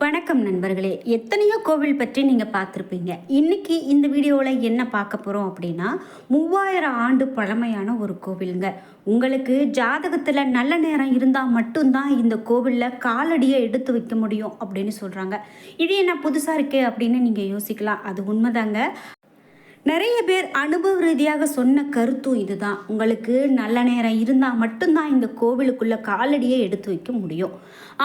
வணக்கம் நண்பர்களே. எத்தனையோ கோவில் பற்றி நீங்கள் பார்த்துருப்பீங்க. இன்னைக்கு இந்த வீடியோவில் என்ன பார்க்க போகிறோம் அப்படின்னா மூவாயிரம் ஆண்டு பழமையான ஒரு கோவிலுங்க. உங்களுக்கு ஜாதகத்தில் நல்ல நேரம் இருந்தால் மட்டும்தான் இந்த கோவிலில் காலடியை எடுத்து வைக்க முடியும் அப்படின்னு சொல்கிறாங்க இது என்ன புதுசாக இருக்கே அப்படின்னு நீங்கள் யோசிக்கலாம். அது உண்மைதாங்க. நிறைய பேர் அனுபவ ரீதியாக சொன்ன கருத்தும் இதுதான். உங்களுக்கு நல்ல நேரம் இருந்தால் மட்டும்தான் இந்த கோவிலுக்குள்ள காலடியை எடுத்து வைக்க முடியும்.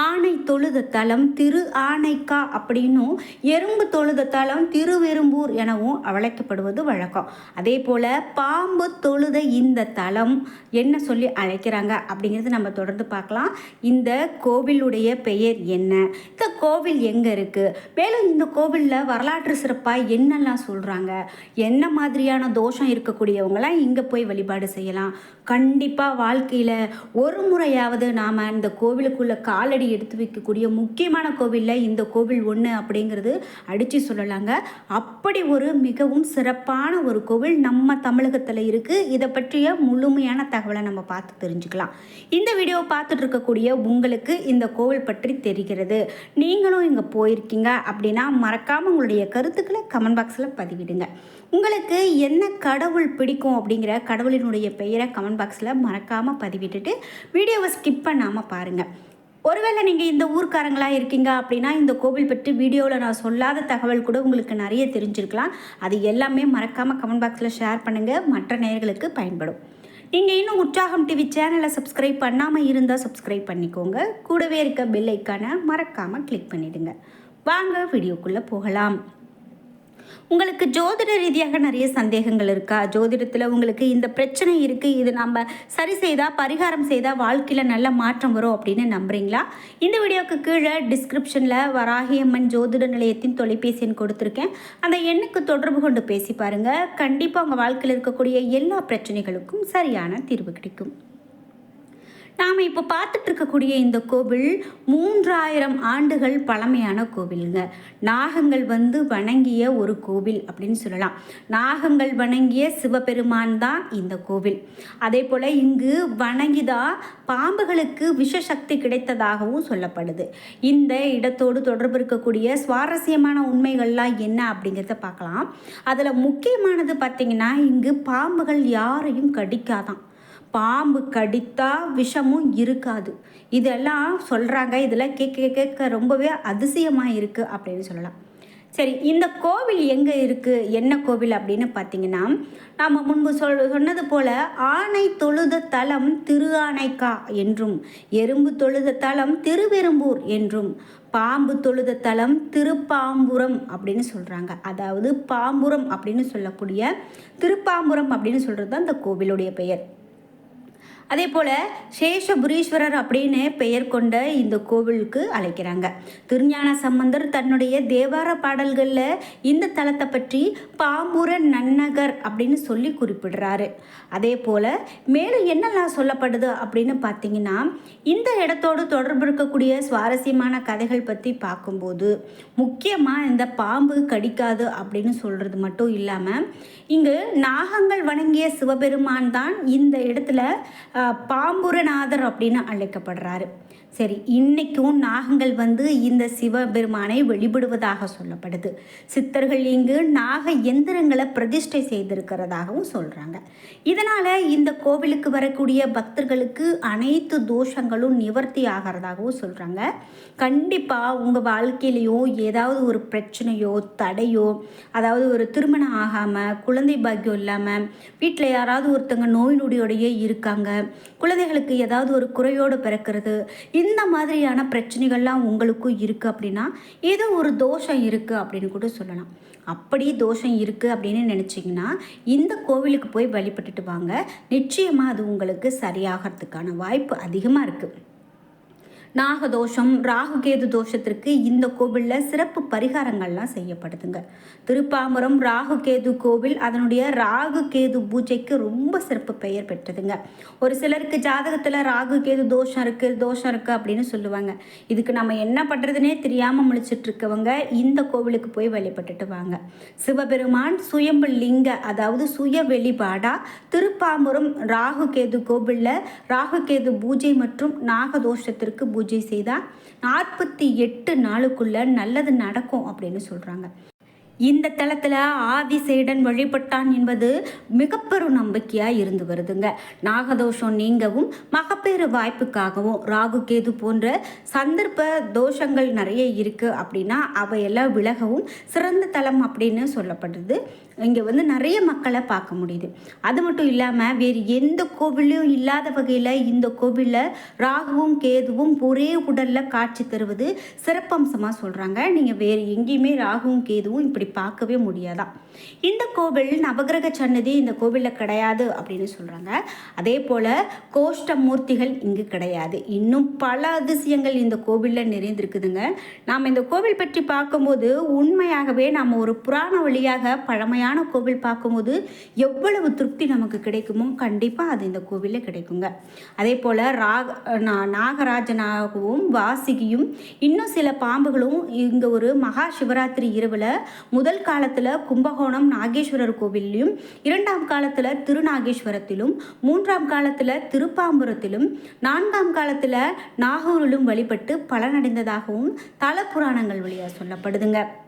ஆணை தொழுத தலம் திரு ஆணைக்கா அப்படின்னும் எறும்பு தொழுத தலம் திருவெரும்பூர் எனவும் அழைக்கப்படுவது வழக்கம். அதே போல் பாம்பு தொழுத இந்த தலம் என்ன சொல்லி அழைக்கிறாங்க அப்படிங்கிறது நம்ம தொடர்ந்து பார்க்கலாம். இந்த கோவிலுடைய பெயர் என்ன? இந்த கோவில் எங்கே இருக்குது மேலும் இந்த கோவிலில் வரலாற்று சிறப்பாக என்னெல்லாம் சொல்கிறாங்க என்ன மாதிரியான தோஷம் இருக்கக்கூடியவங்களாம் இங்கே போய் வழிபாடு செய்யலாம். கண்டிப்பாக வாழ்க்கையில் ஒரு முறையாவது நாம் இந்த கோவிலுக்குள்ளே காலடி எடுத்து வைக்கக்கூடிய முக்கியமான கோவிலில் இந்த கோவில் ஒன்று அப்படிங்கிறது அடித்து சொல்லலாங்க. அப்படி ஒரு மிகவும் சிறப்பான ஒரு கோவில் நம்ம தமிழகத்தில் இருக்குது இதை பற்றிய முழுமையான தகவலை நம்ம பார்த்து தெரிஞ்சுக்கலாம். இந்த வீடியோவை பார்த்துட்டு இருக்கக்கூடிய உங்களுக்கு இந்த கோவில் பற்றி தெரிகிறது. நீங்களும் இங்கே போயிருக்கீங்க அப்படின்னா மறக்காமல் உங்களுடைய கருத்துக்களை கமெண்ட் பாக்ஸில் பதிவிடுங்க. உங்களுக்கு என்ன கடவுள் பிடிக்கும் அப்படிங்கிற கடவுளினுடைய பெயரை கமெண்ட் பாக்ஸில் மறக்காமல் பதிவிட்டுட்டு வீடியோவை ஸ்கிப் பண்ணாமல் பாருங்கள் ஒருவேளை நீங்கள் இந்த ஊர்க்காரங்களாக இருக்கீங்க அப்படின்னா இந்த கோவில் பற்றி வீடியோவில் நான் சொல்லாத தகவல் கூட உங்களுக்கு நிறைய தெரிஞ்சிருக்கலாம். அது எல்லாமே மறக்காமல் கமெண்ட் பாக்ஸில் ஷேர் பண்ணுங்கள் மற்ற நேயர்களுக்கு பயன்படும். நீங்கள் இன்னும் உற்சாகம் டிவி சேனலை சப்ஸ்கிரைப் பண்ணாமல் இருந்தால் சப்ஸ்கிரைப் பண்ணிக்கோங்க. கூடவே இருக்க பெல் ஐக்கானை மறக்காமல் கிளிக் பண்ணிவிடுங்க வாங்க வீடியோக்குள்ளே போகலாம். உங்களுக்கு ஜோதிட ரீதியாக நிறைய சந்தேகங்கள் இருக்கா? ஜோதிடத்தில் உங்களுக்கு இந்த பிரச்சனை இருக்குது இது நம்ம சரி செய்தால் பரிகாரம் செய்தால் வாழ்க்கையில் நல்ல மாற்றம் வரும் அப்படின்னு நம்புறீங்களா? இந்த வீடியோவுக்கு கீழே டிஸ்கிரிப்ஷனில் வராகியம்மன் ஜோதிட நிலையத்தின் தொலைபேசி எண் கொடுத்துருக்கேன். அந்த எண்ணுக்கு தொடர்பு கொண்டு பேசி பாருங்கள் கண்டிப்பாக உங்கள் வாழ்க்கையில் இருக்கக்கூடிய எல்லா பிரச்சனைகளுக்கும் சரியான தீர்வு கிடைக்கும். நாம் இப்போ பார்த்துட்டு இருக்கக்கூடிய இந்த கோவில் மூன்றாயிரம் ஆண்டுகள் பழமையான கோவிலுங்க. நாகங்கள் வந்து வணங்கிய ஒரு கோவில் அப்படின்னு சொல்லலாம். நாகங்கள் வணங்கிய சிவபெருமான் தான் இந்த கோவில். அதே போல் இங்கு வணங்கிதா பாம்புகளுக்கு விஷசக்தி கிடைத்ததாகவும் சொல்லப்படுது. இந்த இடத்தோடு தொடர்பு இருக்கக்கூடிய சுவாரஸ்யமான உண்மைகள்லாம் என்ன அப்படிங்கிறத பார்க்கலாம். அதில் முக்கியமானது பார்த்திங்கன்னா இங்கு பாம்புகள் யாரையும் கடிக்காதான். பாம்பு கடித்தா விஷமும் இருக்காது. இதெல்லாம் சொல்கிறாங்க இதெல்லாம் கேட்க கேட்க ரொம்பவே அதிசயமாக இருக்குது அப்படின்னு சொல்லலாம். சரி இந்த கோவில் எங்கே இருக்குது என்ன கோவில் அப்படின்னு பார்த்தீங்கன்னா நாம் முன்பு சொல் சொன்னது போல் ஆனை தொழுத தலம் திரு ஆனைக்கா என்றும் எறும்பு தொழுத தலம் திருவெரும்பூர் என்றும் பாம்பு தொழுத தலம் திருப்பாம்புரம் அப்படின்னு சொல்கிறாங்க அதாவது பாம்புரம் அப்படின்னு சொல்லக்கூடிய திருப்பாம்புரம் அப்படின்னு சொல்கிறது தான் அந்த கோவிலுடைய பெயர். அதே போல் சேஷபுரீஸ்வரர் அப்படின்னு பெயர் கொண்ட இந்த கோவிலுக்கு அழைக்கிறாங்க. திருஞான சம்பந்தர் தன்னுடைய தேவார பாடல்களில் இந்த தலத்தை பற்றி பாம்புர நன்னகர் அப்படின்னு சொல்லி குறிப்பிடுறாரு. அதே போல் மேலும் என்னெல்லாம் சொல்லப்படுது அப்படின்னு பார்த்தீங்கன்னா இந்த இடத்தோடு தொடர்பு இருக்கக்கூடிய சுவாரஸ்யமான கதைகள் பற்றி பார்க்கும்போது முக்கியமாக இந்த பாம்பு கடிக்காது அப்படின்னு சொல்கிறது மட்டும் இல்லாமல் இங்கு நாகங்கள் வணங்கிய சிவபெருமான் தான் இந்த இடத்துல பாம்புரநாதர் அப்படின்னு அழைக்கப்படுறாரு. சரி இன்னைக்கும் நாகங்கள் வந்து இந்த சிவபெருமானை வெளிப்படுவதாக சொல்லப்படுது. சித்தர்கள் இங்கு நாக எந்திரங்களை பிரதிஷ்டை செய்திருக்கிறதாகவும் சொல்கிறாங்க இதனால் இந்த கோவிலுக்கு வரக்கூடிய பக்தர்களுக்கு அனைத்து தோஷங்களும் நிவர்த்தி ஆகிறதாகவும் சொல்கிறாங்க கண்டிப்பாக உங்கள் வாழ்க்கையிலையும் ஏதாவது ஒரு பிரச்சனையோ தடையோ அதாவது ஒரு திருமணம் ஆகாமல் குழந்தை பாக்கியம் இல்லாமல் வீட்டில் யாராவது ஒருத்தங்க நோய் நொடியோடையே இருக்காங்க குழந்தைகளுக்கு ஏதாவது ஒரு குறையோடு பிறக்கிறது இந்த மாதிரியான பிரச்சனைகள்லாம் உங்களுக்கும் இருக்குது அப்படின்னா ஏதோ ஒரு தோஷம் இருக்குது அப்படின்னு கூட சொல்லலாம். அப்படி தோஷம் இருக்குது அப்படின்னு நினச்சிங்கன்னா இந்த கோவிலுக்கு போய் வழிபட்டுட்டு வாங்க. நிச்சயமாக அது உங்களுக்கு சரியாகிறதுக்கான வாய்ப்பு அதிகமாக இருக்குது நாகதோஷம் ராகுகேது தோஷத்திற்கு இந்த கோவிலில் சிறப்பு பரிகாரங்கள்லாம் செய்யப்படுதுங்க. திருப்பாம்பரம் ராகுகேது கோவில் அதனுடைய ராகு கேது பூஜைக்கு ரொம்ப சிறப்பு பெயர் பெற்றதுங்க. ஒரு சிலருக்கு ஜாதகத்தில் ராகு கேது தோஷம் இருக்குது தோஷம் இருக்குது அப்படின்னு சொல்லுவாங்க. இதுக்கு நம்ம என்ன பண்ணுறதுனே தெரியாமல் முழிச்சிட்டு இருக்கவங்க இந்த கோவிலுக்கு போய் வழிபட்டுட்டு வாங்க. சிவபெருமான் சுயம்பு லிங்க அதாவது சுய வெளிப்பாடாக திருப்பாம்புரம் ராகு கேது கோவிலில் ராகு கேது பூஜை மற்றும் நாகதோஷத்திற்கு பூஜை செய்தால் நாற்பத்தி எட்டு நாளுக்குள்ள நல்லது நடக்கும் அப்படின்னு சொல்கிறாங்க இந்த தளத்தில் ஆதிசேடன் வழிபட்டான் என்பது மிகப்பெரும் நம்பிக்கையாக இருந்து வருதுங்க. நாகதோஷம் நீங்கவும் மகப்பேறு வாய்ப்புக்காகவும் ராகு கேது போன்ற சந்தர்ப்ப தோஷங்கள் நிறைய இருக்குது அப்படின்னா அவையெல்லாம் விலகவும் சிறந்த தலம் அப்படின்னு சொல்லப்படுது. இங்கே வந்து நிறைய மக்களை பார்க்க முடியுது. அது மட்டும் இல்லாமல் வேறு எந்த கோவிலையும் இல்லாத வகையில் இந்த கோவிலில் ராகுவும் கேதுவும் ஒரே உடலில் காட்சி தருவது சிறப்பம்சமாக சொல்கிறாங்க நீங்கள் வேறு எங்கேயுமே ராகுவும் கேதுவும் இப்படி பார்க்கவே முடியாதான் இந்த கோவில் நவகிரக சன்னதி இந்த கோவிலில் கிடையாது அப்படின்னு சொல்கிறாங்க அதே போல் கோஷ்ட மூர்த்திகள் இங்கு கிடையாது. இன்னும் பல அதிசயங்கள் இந்த கோவிலில் நிறைந்திருக்குதுங்க. நாம் இந்த கோவில் பற்றி பார்க்கும்போது உண்மையாகவே நாம் ஒரு புராண வழியாக பழமையாக அருமையான கோவில் பார்க்கும்போது எவ்வளவு திருப்தி நமக்கு கிடைக்குமோ கண்டிப்பாக அது இந்த கோவிலில் கிடைக்குங்க. அதே போல் ராக நா- நாகராஜனாகவும் வாசிகியும் இன்னும் சில பாம்புகளும் இங்கே ஒரு மகா சிவராத்திரி இரவில் முதல் காலத்தில் கும்பகோணம் நாகேஸ்வரர் கோவிலையும் இரண்டாம் காலத்தில் திருநாகேஸ்வரத்திலும் மூன்றாம் காலத்தில் திருப்பாம்புரத்திலும் நான்காம் காலத்தில் நாகூரிலும் வழிபட்டு பலனடைந்ததாகவும் தல புராணங்கள் வழியாக சொல்லப்படுதுங்க.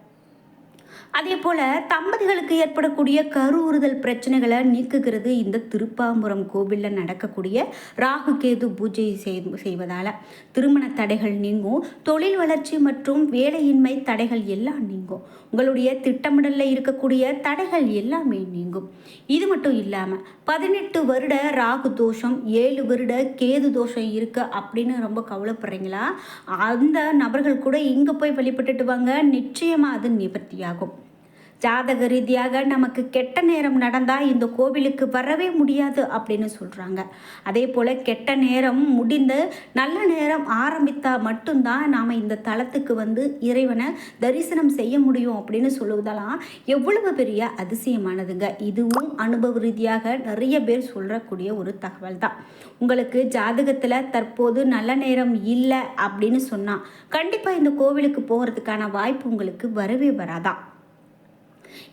அதே போல் தம்பதிகளுக்கு ஏற்படக்கூடிய கருவுறுதல் பிரச்சனைகளை நீக்குகிறது இந்த திருப்பாம்புரம் கோவிலில் நடக்கக்கூடிய ராகு கேது பூஜை செய் செய்வதால். திருமண தடைகள் நீங்கும் தொழில் வளர்ச்சி மற்றும் வேலையின்மை தடைகள் எல்லாம் நீங்கும். உங்களுடைய திட்டமிடலில் இருக்கக்கூடிய தடைகள் எல்லாமே நீங்கும். இது மட்டும் இல்லாமல் பதினெட்டு வருட ராகு தோஷம் ஏழு வருட கேது தோஷம் இருக்கு அப்படின்னு ரொம்ப கவலைப்படுறீங்களா? அந்த நபர்கள் கூட இங்கே போய் வழிபட்டுட்டு வாங்க. நிச்சயமாக அது நிவர்த்தியாகும். ஜாதக ரீதியாக நமக்கு கெட்ட நேரம் நடந்தால் இந்த கோவிலுக்கு வரவே முடியாது அப்படின்னு சொல்கிறாங்க அதே போல் கெட்ட நேரம் முடிந்து நல்ல நேரம் ஆரம்பித்தா மட்டும்தான் நாம் இந்த தலத்துக்கு வந்து இறைவனை தரிசனம் செய்ய முடியும் அப்படின்னு சொல்லுவதெல்லாம் எவ்வளவு பெரிய அதிசயமானதுங்க. இதுவும் அனுபவ ரீதியாக நிறைய பேர் சொல்கிறக்கூடிய ஒரு தகவல் தான் உங்களுக்கு ஜாதகத்தில் தற்போது நல்ல நேரம் இல்லை அப்படின்னு சொன்னால் கண்டிப்பாக இந்த கோவிலுக்கு போகிறதுக்கான வாய்ப்பு உங்களுக்கு வரவே வராதான்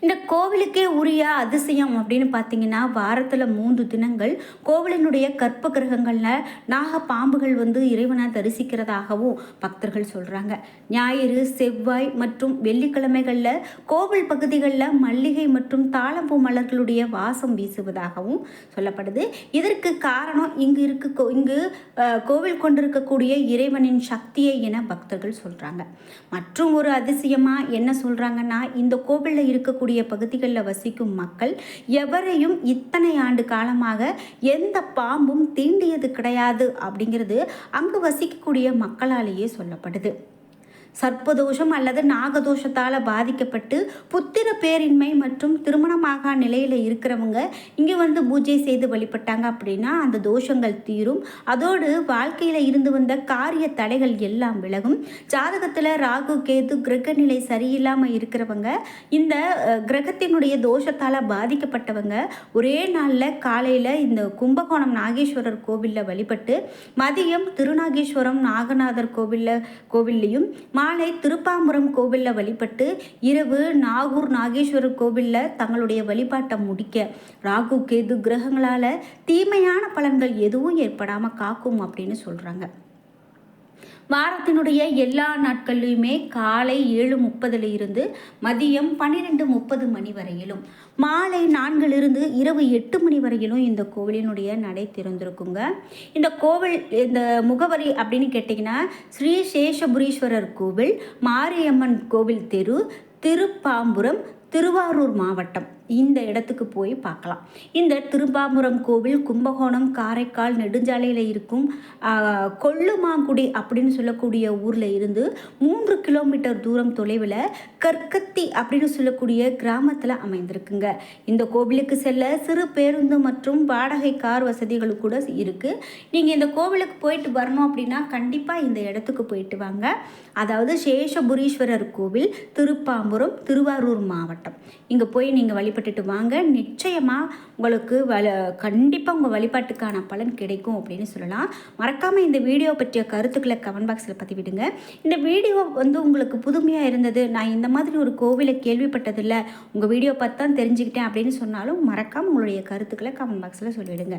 இந்த கோவிலுக்கே உரிய அதிசயம் அப்படின்னு பார்த்தீங்கன்னா வாரத்தில் மூன்று தினங்கள் கோவிலினுடைய கற்ப கிரகங்களில் நாக பாம்புகள் வந்து இறைவனை தரிசிக்கிறதாகவும் பக்தர்கள் சொல்கிறாங்க ஞாயிறு செவ்வாய் மற்றும் வெள்ளிக்கிழமைகளில் கோவில் பகுதிகளில் மல்லிகை மற்றும் தாளம்பூ மலர்களுடைய வாசம் வீசுவதாகவும் சொல்லப்படுது. இதற்கு காரணம் இங்கு இருக்கு கோ- இங்கு கோவில் கொண்டிருக்கக்கூடிய இறைவனின் சக்தியை என பக்தர்கள் சொல்கிறாங்க மற்றும் ஒரு அதிசயமாக என்ன சொல்கிறாங்கன்னா இந்த கோவிலில் இருக்கக்கூடிய பகுதிகளில் வசிக்கும் மக்கள் எவரையும் இத்தனை ஆண்டு காலமாக எந்த பாம்பும் தீண்டியது கிடையாது அப்படிங்கிறது அங்கு வசிக்கக்கூடிய மக்களாலேயே சொல்லப்படுது. சர்ப்பதோஷம் அல்லது நாகதோஷத்தால் பாதிக்கப்பட்டு புத்திர பேரின்மை மற்றும் திருமணமாக நிலையில் இருக்கிறவங்க இங்கே வந்து பூஜை செய்து வழிபட்டாங்க அப்படின்னா அந்த தோஷங்கள் தீரும். அதோடு வாழ்க்கையில் இருந்து வந்த காரிய தடைகள் எல்லாம் விலகும். ஜாதகத்தில் ராகு கேது கிரக நிலை சரியில்லாமல் இருக்கிறவங்க இந்த கிரகத்தினுடைய தோஷத்தால் பாதிக்கப்பட்டவங்க ஒரே நாளில் காலையில் இந்த கும்பகோணம் நாகேஸ்வரர் கோவிலில் வழிபட்டு மதியம் திருநாகேஸ்வரம் நாகநாதர் கோவிலில் கோவில்லையும் மாலை திருப்பாம்புரம் கோவிலில் வழிபட்டு இரவு நாகூர் நாகேஸ்வரர் கோவிலில் தங்களுடைய வழிபாட்டை முடிக்க ராகு கேது கிரகங்களால் தீமையான பலன்கள் எதுவும் ஏற்படாமல் காக்கும் அப்படின்னு சொல்கிறாங்க வாரத்தினுடைய எல்லா நாட்கள்லையுமே காலை ஏழு முப்பதுல இருந்து மதியம் பன்னிரெண்டு முப்பது மணி வரையிலும் மாலை நான்கிலிருந்து இரவு எட்டு மணி வரையிலும் இந்த கோவிலினுடைய நடை திறந்திருக்குங்க. இந்த கோவில் இந்த முகவரி அப்படின்னு கேட்டிங்கன்னா ஸ்ரீ சேஷபுரீஸ்வரர் கோவில் மாரியம்மன் கோவில் தெரு திருப்பாம்புரம் திருவாரூர் மாவட்டம். இந்த இடத்துக்கு போய் பார்க்கலாம். இந்த திருப்பாம்புரம் கோவில் கும்பகோணம் காரைக்கால் நெடுஞ்சாலையில் இருக்கும் கொள்ளுமாங்குடி அப்படின்னு சொல்லக்கூடிய ஊரில் இருந்து மூன்று கிலோமீட்டர் தூரம் தொலைவில் கற்கத்தி அப்படின்னு சொல்லக்கூடிய கிராமத்தில் அமைந்திருக்குங்க. இந்த கோவிலுக்கு செல்ல சிறு பேருந்து மற்றும் வாடகை கார் வசதிகள் கூட இருக்குது நீங்கள் இந்த கோவிலுக்கு போயிட்டு வரணும் அப்படின்னா கண்டிப்பாக இந்த இடத்துக்கு போயிட்டு வாங்க. அதாவது சேஷபுரீஸ்வரர் கோவில் திருப்பாம்புரம் திருவாரூர் மாவட்டம். இங்கே போய் நீங்கள் வழி வழிபட்டுட்டு வாங்க. நிச்சயமாக உங்களுக்கு வல கண்டிப்பாக உங்கள் வழிபாட்டுக்கான பலன் கிடைக்கும் அப்படின்னு சொல்லலாம். மறக்காமல் இந்த வீடியோ பற்றிய கருத்துக்களை கமெண்ட் பாக்ஸில் பதிவிடுங்க. இந்த வீடியோ வந்து உங்களுக்கு புதுமையாக இருந்தது நான் இந்த மாதிரி ஒரு கோவிலை கேள்விப்பட்டதில்லை உங்கள் வீடியோ பார்த்து தான் தெரிஞ்சுக்கிட்டேன் அப்படின்னு சொன்னாலும் மறக்காமல் உங்களுடைய கருத்துக்களை கமெண்ட் பாக்ஸில் சொல்லிவிடுங்க.